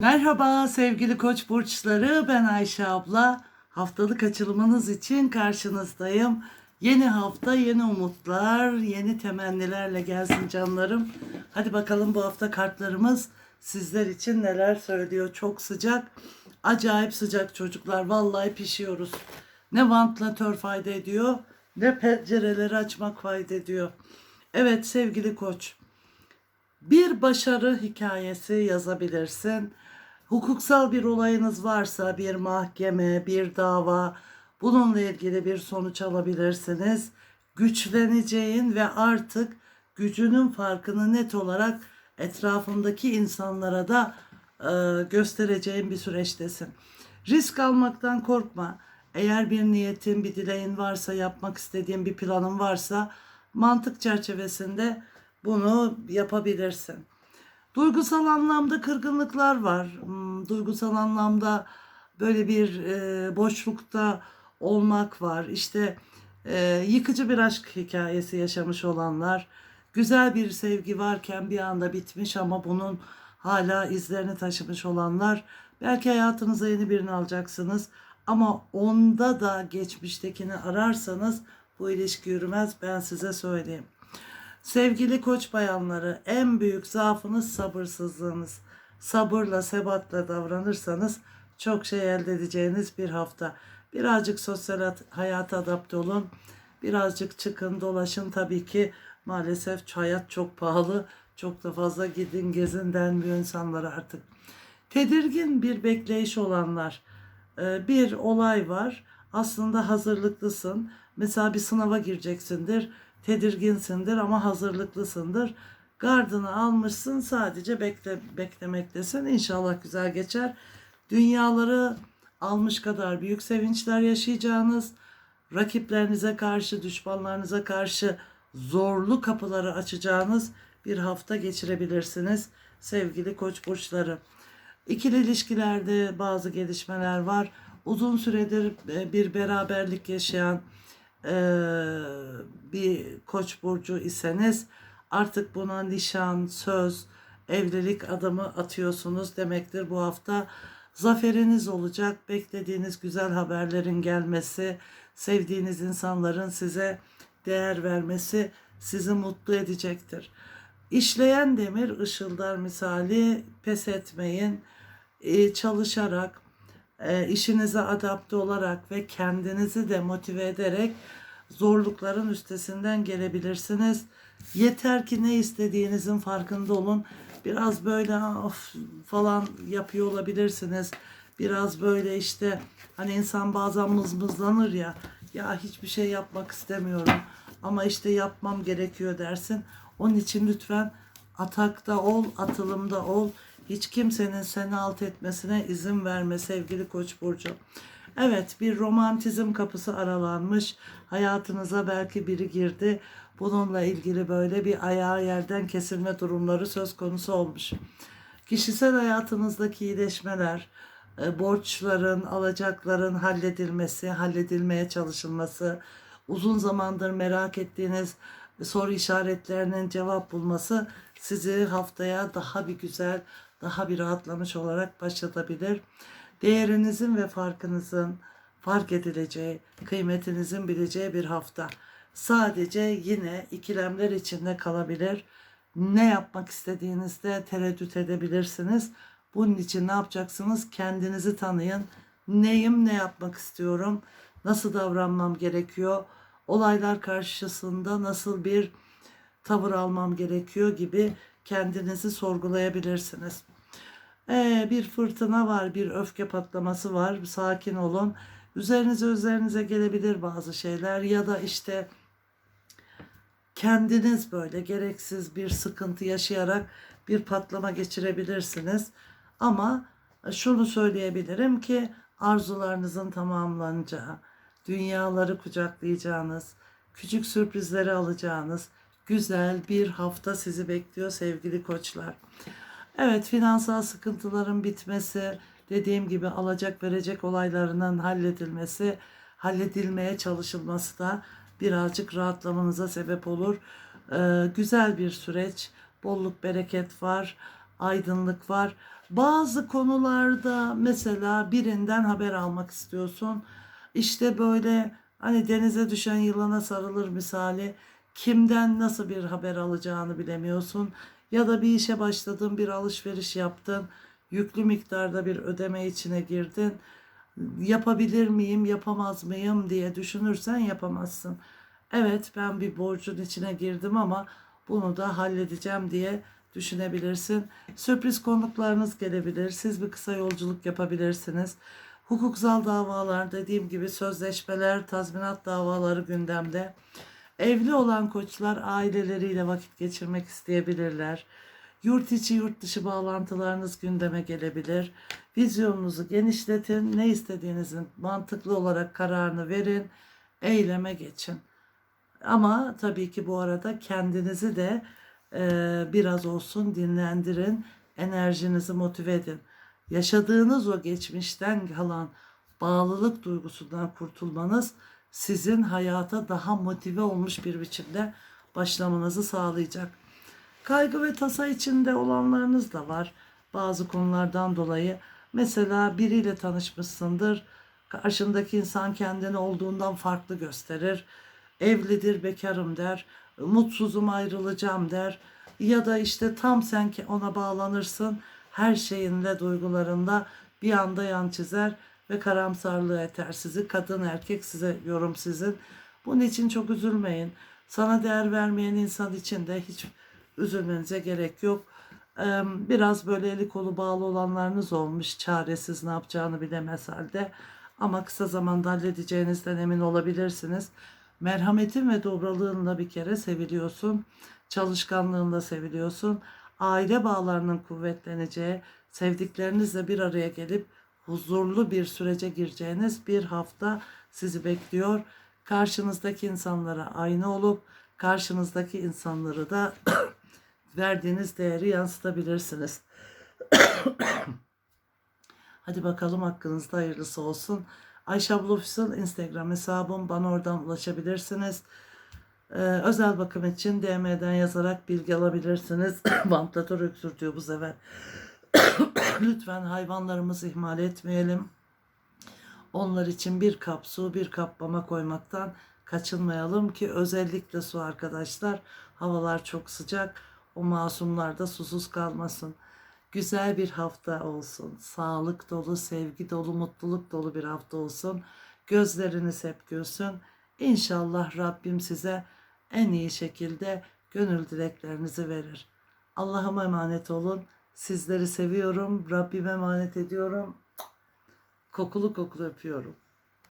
Merhaba sevgili koç burçları ben Ayşe abla. Haftalık açılımınız için karşınızdayım. Yeni hafta yeni umutlar, yeni temennilerle gelsin canlarım. Hadi bakalım bu hafta kartlarımız sizler için neler söylüyor. Çok sıcak, acayip sıcak çocuklar. Vallahi pişiyoruz. Ne vantilatör fayda ediyor, ne pencereleri açmak fayda ediyor. Evet sevgili koç bir başarı hikayesi yazabilirsin. Hukuksal bir olayınız varsa bir mahkeme, bir dava bununla ilgili bir sonuç alabilirsiniz. Güçleneceğin ve artık gücünün farkını net olarak etrafındaki insanlara da e, göstereceğin bir süreçtesin. Risk almaktan korkma. Eğer bir niyetin, bir dileğin varsa, yapmak istediğin bir planın varsa mantık çerçevesinde bunu yapabilirsin. Duygusal anlamda kırgınlıklar var. Hmm, Duygusal anlamda böyle bir e, boşlukta olmak var. İşte e, yıkıcı bir aşk hikayesi yaşamış olanlar. Güzel bir sevgi varken bir anda bitmiş ama bunun hala izlerini taşımış olanlar. Belki hayatınıza yeni birini alacaksınız. Ama onda da geçmiştekini ararsanız bu ilişki yürümez ben size söyleyeyim. Sevgili koç bayanları en büyük zaafınız sabırsızlığınız. Sabırla, sebatla davranırsanız çok şey elde edeceğiniz bir hafta. Birazcık sosyal hayata adapte olun. Birazcık çıkın, dolaşın. Tabii ki maalesef hayat çok pahalı. Çok da fazla gidin, gezin denmiyor insanlara artık. Tedirgin bir bekleyiş olanlar. Ee, Bir olay var. Aslında hazırlıklısın. Mesela bir sınava gireceksindir. Tedirginsindir ama hazırlıklısındır. Gardını almışsın sadece bekle, beklemektesin. İnşallah güzel geçer. Dünyaları almış kadar büyük sevinçler yaşayacağınız, rakiplerinize karşı, düşmanlarınıza karşı zorlu kapıları açacağınız bir hafta geçirebilirsiniz sevgili koç burçları. İkili ilişkilerde bazı gelişmeler var. Uzun süredir e, bir beraberlik yaşayan e, bir koç burcu iseniz artık buna nişan, söz, evlilik adımı atıyorsunuz demektir bu hafta. Zaferiniz olacak. Beklediğiniz güzel haberlerin gelmesi, sevdiğiniz insanların size değer vermesi sizi mutlu edecektir. İşleyen demir ışıldar misali pes etmeyin. Ee, çalışarak, e, işinize adapte olarak ve kendinizi de motive ederek zorlukların üstesinden gelebilirsiniz. Yeter ki ne istediğinizin farkında olun. Biraz böyle of falan yapıyor olabilirsiniz. Biraz böyle işte hani insan bazen mızmızlanır ya. Ya hiçbir şey yapmak istemiyorum ama işte yapmam gerekiyor dersin. Onun için lütfen atakta ol, atılımda ol. Hiç kimsenin seni alt etmesine izin verme sevgili Koç burcu. Evet, bir romantizm kapısı aralanmış. Hayatınıza belki biri girdi. Bununla ilgili böyle bir ayağı yerden kesilme durumları söz konusu olmuş. Kişisel hayatınızdaki iyileşmeler, e, borçların, alacakların halledilmesi, halledilmeye çalışılması, uzun zamandır merak ettiğiniz soru işaretlerinin cevap bulması sizi haftaya daha bir güzel, daha bir rahatlamış olarak başlatabilir. Değerinizin ve farkınızın fark edileceği, kıymetinizin bileceği bir hafta. Sadece yine ikilemler içinde kalabilir. Ne yapmak istediğinizde tereddüt edebilirsiniz. Bunun için ne yapacaksınız? Kendinizi tanıyın. Neyim, ne yapmak istiyorum? Nasıl davranmam gerekiyor? Olaylar karşısında nasıl bir tavır almam gerekiyor gibi kendinizi sorgulayabilirsiniz. Ee, bir fırtına var, bir öfke patlaması var. Sakin olun. Üzerinize üzerinize gelebilir bazı şeyler ya da işte kendiniz böyle gereksiz bir sıkıntı yaşayarak bir patlama geçirebilirsiniz. Ama şunu söyleyebilirim ki arzularınızın tamamlanacağı, dünyaları kucaklayacağınız, küçük sürprizleri alacağınız güzel bir hafta sizi bekliyor sevgili koçlar. Evet finansal sıkıntıların bitmesi, dediğim gibi alacak verecek olaylarının halledilmesi, halledilmeye çalışılması da birazcık rahatlamanıza sebep olur. Ee, güzel bir süreç, bolluk bereket var, aydınlık var. Bazı konularda mesela birinden haber almak istiyorsun. İşte böyle hani denize düşen yılana sarılır misali kimden nasıl bir haber alacağını bilemiyorsun. Ya da bir işe başladın, bir alışveriş yaptın, yüklü miktarda bir ödeme içine girdin. Yapabilir miyim, yapamaz mıyım diye düşünürsen yapamazsın. Evet ben bir borcun içine girdim ama bunu da halledeceğim diye düşünebilirsin. Sürpriz konuklarınız gelebilir. Siz bir kısa yolculuk yapabilirsiniz. Hukuksal davalar dediğim gibi sözleşmeler, tazminat davaları gündemde. Evli olan koçlar aileleriyle vakit geçirmek isteyebilirler. Yurt içi yurt dışı bağlantılarınız gündeme gelebilir. Vizyonunuzu genişletin. Ne istediğinizin mantıklı olarak kararını verin. Eyleme geçin. Ama tabii ki bu arada kendinizi de e, biraz olsun dinlendirin. Enerjinizi motive edin. Yaşadığınız o geçmişten kalan bağlılık duygusundan kurtulmanız sizin hayata daha motive olmuş bir biçimde başlamanızı sağlayacak. Kaygı ve tasa içinde olanlarınız da var bazı konulardan dolayı. Mesela biriyle tanışmışsındır. Karşındaki insan kendini olduğundan farklı gösterir. Evlidir, bekarım der. Mutsuzum, ayrılacağım der. Ya da işte tam sen ona bağlanırsın. Her şeyinle, duygularında bir anda yan çizer ve karamsarlığı eter sizi. Kadın, erkek size yorum sizin. Bunun için çok üzülmeyin. Sana değer vermeyen insan için de hiç üzülmenize gerek yok. Biraz böyle eli kolu bağlı olanlarınız olmuş. Çaresiz ne yapacağını bilemez halde. Ama kısa zamanda halledeceğinizden emin olabilirsiniz. Merhametin ve dobralığınla bir kere seviliyorsun. Çalışkanlığınla seviliyorsun. Aile bağlarının kuvvetleneceği, sevdiklerinizle bir araya gelip huzurlu bir sürece gireceğiniz bir hafta sizi bekliyor. Karşınızdaki insanlara aynı olup karşınızdaki insanları da verdiğiniz değeri yansıtabilirsiniz. Hadi bakalım hakkınızda hayırlısı olsun. Ayşe abla Instagram hesabım. Bana oradan ulaşabilirsiniz. Ee, özel bakım için DM'den yazarak bilgi alabilirsiniz. Vantilatör öksürtüyor bu sefer. Lütfen hayvanlarımızı ihmal etmeyelim. Onlar için bir kap su, bir kap mama koymaktan kaçınmayalım ki özellikle su arkadaşlar. Havalar çok sıcak. O masumlar da susuz kalmasın. Güzel bir hafta olsun. Sağlık dolu, sevgi dolu, mutluluk dolu bir hafta olsun. Gözleriniz hep gülsün. İnşallah Rabbim size en iyi şekilde gönül dileklerinizi verir. Allah'ıma emanet olun. Sizleri seviyorum. Rabbime emanet ediyorum. Kokulu kokulu öpüyorum.